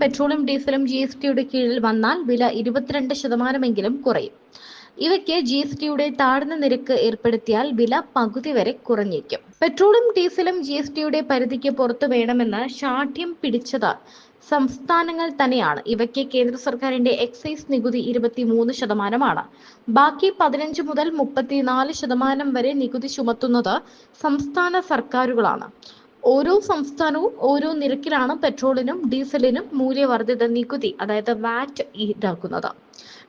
പെട്രോളും ഡീസലും G S ടിയുടെ കീഴിൽ വന്നാൽ വില ഇരുപത്തിരണ്ട് ശതമാനമെങ്കിലും കുറയും. ഇവയ്ക്ക് ജി എസ് ടിയുടെ താഴ്ന്ന നിരക്ക് ഏർപ്പെടുത്തിയാൽ വില പകുതി വരെ കുറഞ്ഞേക്കും പെട്രോളും ഡീസലും ജി എസ് ടിയുടെ പരിധിക്ക് പുറത്തു വേണമെന്ന് ശാഠ്യം പിടിച്ചത് സംസ്ഥാനങ്ങൾ തന്നെയാണ്. ഇവയ്ക്ക് കേന്ദ്ര സർക്കാരിന്റെ എക്സൈസ് നികുതി ഇരുപത്തിമൂന്ന് ശതമാനമാണ്. ബാക്കി പതിനഞ്ച് മുതൽ മുപ്പത്തിനാല് ശതമാനം വരെ നികുതി ചുമത്തുന്നത് സംസ്ഥാന സർക്കാരുകളാണ്. ഓരോ സംസ്ഥാനവും ഓരോ നിരക്കിലാണ് പെട്രോളിനും ഡീസലിനും മൂല്യവർദ്ധിത നികുതി അതായത് വാറ്റ് ഈടാക്കുന്നത്.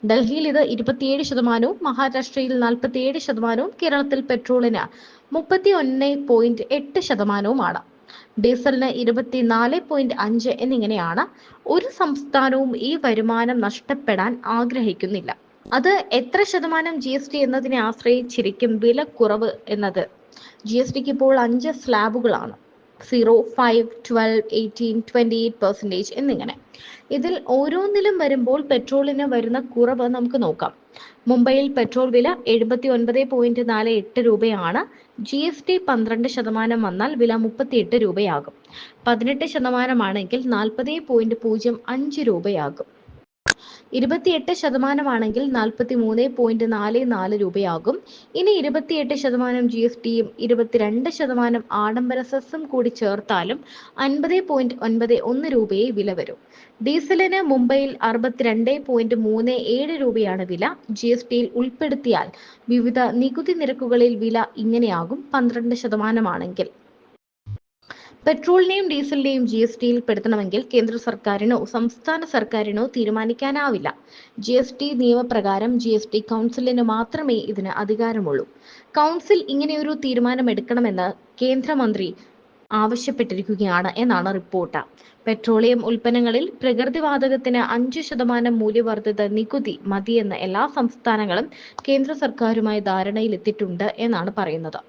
ഡൽഹിയിൽ ഇത് ഇരുപത്തിയേഴ് ശതമാനവും മഹാരാഷ്ട്രയിൽ നാൽപ്പത്തിയേഴ് ശതമാനവും കേരളത്തിൽ പെട്രോളിന് മുപ്പത്തി ഒന്ന് പോയിന്റ് എട്ട് ശതമാനവുമാണ്. ഡീസലിന് ഇരുപത്തിനാല് പോയിന്റ് അഞ്ച് എന്നിങ്ങനെയാണ് ഒരു സംസ്ഥാനവും ഈ വരുമാനം നഷ്ടപ്പെടാൻ ആഗ്രഹിക്കുന്നില്ല. അത് എത്ര ശതമാനം ജി എസ് ടി എന്നതിനെ ആശ്രയിച്ചിരിക്കും വില കുറവ് എന്നത് ജി എസ് ടിക്ക് ഇപ്പോൾ അഞ്ച് സ്ലാബുകളാണ്. Zero five twelve eighteen twenty eight percentage എന്നിങ്ങനെ. ഇതിൽ ഓരോന്നിലും വരുമ്പോൾ പെട്രോളിന് വരുന്ന കുറവ് നമുക്ക് നോക്കാം. മുംബൈയിൽ പെട്രോൾ വില എഴുപത്തി ഒൻപത് പോയിന്റ് നാല് എട്ട് രൂപയാണ്. ജി എസ് ടി പന്ത്രണ്ട് ശതമാനം വന്നാൽ വില മുപ്പത്തിയെട്ട് രൂപയാകും. പതിനെട്ട് ശതമാനമാണെങ്കിൽ നാൽപ്പത് പോയിന്റ് പൂജ്യം അഞ്ച് രൂപയാകും. ഇരുപത്തിയെട്ട് ശതമാനമാണെങ്കിൽ നാൽപ്പത്തി മൂന്ന് പോയിന്റ് നാല് നാല് രൂപയാകും. ഇനി ഇരുപത്തിയെട്ട് ശതമാനം ജി എസ് ടിയും ഇരുപത്തിരണ്ട് ശതമാനം ആഡംബര സെസ്സും കൂടി ചേർത്താലും അൻപത് പോയിന്റ് ഒൻപത് ഒന്ന് രൂപയെ വില വരും. ഡീസലിന് മുംബൈയിൽ അറുപത്തിരണ്ട് പോയിന്റ് മൂന്ന് ഏഴ് രൂപയാണ് വില. ജി എസ് ടിയിൽ ഉൾപ്പെടുത്തിയാൽ വിവിധ നികുതി നിരക്കുകളിൽ വില ഇങ്ങനെയാകും പന്ത്രണ്ട് ശതമാനമാണെങ്കിൽ. പെട്രോളിനെയും ഡീസലിനെയും ജി എസ് ടിയിൽ പെടുത്തണമെങ്കിൽ കേന്ദ്ര സർക്കാരിനോ സംസ്ഥാന സർക്കാരിനോ തീരുമാനിക്കാനാവില്ല. ജി എസ് ടി നിയമപ്രകാരം ജി എസ് ടി കൗൺസിലിന് മാത്രമേ ഇതിന് അധികാരമുള്ളൂ. കൗൺസിൽ ഇങ്ങനെയൊരു തീരുമാനം എടുക്കണമെന്ന് കേന്ദ്രമന്ത്രി ആവശ്യപ്പെട്ടിരിക്കുകയാണ് എന്നാണ് റിപ്പോർട്ട്. പെട്രോളിയം ഉൽപ്പന്നങ്ങളിൽ പ്രകൃതിവാതകത്തിന് അഞ്ച് ശതമാനം മൂല്യവർദ്ധിത നികുതി മതിയെന്ന് എല്ലാ സംസ്ഥാനങ്ങളും കേന്ദ്ര സർക്കാരുമായി ധാരണയിലെത്തിയിട്ടുണ്ട് എന്നാണ് പറയുന്നത്.